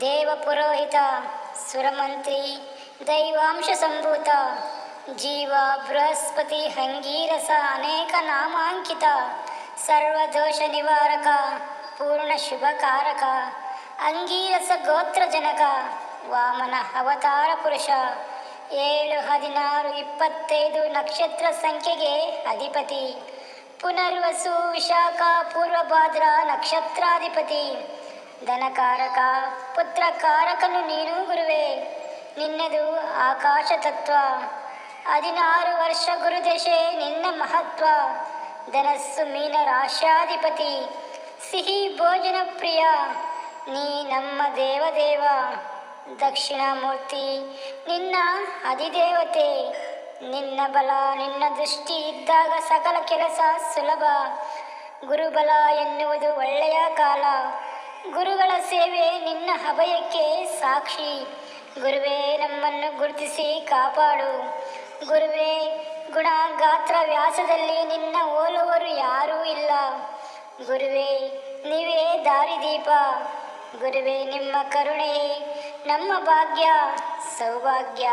ದೇವಪುರೋಹಿತ, ಸುರಮಂತ್ರಿ, ದೈವಾಂಶ ಸಂಭೂತ, ಜೀವ, ಬೃಹಸ್ಪತಿ, ಹಂಗೀರಸ, ಅನೇಕ ನಾಮಾಂಕಿತ, ಸರ್ವದೋಷ ನಿವಾರಕ, ಪೂರ್ಣ ಶುಭಕಾರಕ, ಅಂಗೀರಸ ಗೋತ್ರ ಜನಕ ವಾಮನ ಅವತಾರ ಪುರುಷ, ಏಳು ಹದಿನಾರು ಇಪ್ಪತ್ತೈದು ನಕ್ಷತ್ರ ಸಂಖ್ಯೆಗೆ ಅಧಿಪತಿ, ಪುನರ್ವಸು ವಿಶಾಖ ಪೂರ್ವಭಾದ್ರ ನಕ್ಷತ್ರಾಧಿಪತಿ ಧನಕಾರಕ, ಪುತ್ರಕಾರಕನು ನೀನು ಗುರುವೇ. ನಿನ್ನದು ಆಕಾಶ ತತ್ವ ಹದಿನಾರು ವರ್ಷ ಗುರುದಶೆ ನಿನ್ನ ಮಹತ್ವ. ಧನಸ್ಸು ಮೀನ ರಾಶಾಧಿಪತಿ ಸಿಹಿ ಭೋಜನ ಪ್ರಿಯ. ನೀ ನಮ್ಮ ದೇವದೇವ. ದಕ್ಷಿಣಾಮೂರ್ತಿ, ನಿನ್ನ ಅಧಿದೇವತೆ. ನಿನ್ನ ಬಲ, ನಿನ್ನ ದೃಷ್ಟಿ ಇದ್ದಾಗ ಸಕಲ ಕೆಲಸ ಸುಲಭ. ಗುರುಬಲ ಎನ್ನುವುದು ಒಳ್ಳೆಯ ಕಾಲ. ಗುರುಗಳ ಸೇವೆ ನಿನ್ನ ಅಭಯಕ್ಕೆ ಸಾಕ್ಷಿ. ಗುರುವೇ, ನಮ್ಮನ್ನು ಗುರುತಿಸಿ ಕಾಪಾಡು. ಗುರುವೇ ಗುಣ ಗಾತ್ರ ವ್ಯಾಸದಲ್ಲಿ ನಿನ್ನ ಹೋಲುವರು ಯಾರೂ ಇಲ್ಲ. ಗುರುವೇ, ನೀವೇ ದಾರಿದೀಪ. ಗುರುವೇ, ನಿಮ್ಮ ಕರುಣೆಯೇ ನಮ್ಮ ಭಾಗ್ಯ, ಸೌಭಾಗ್ಯ.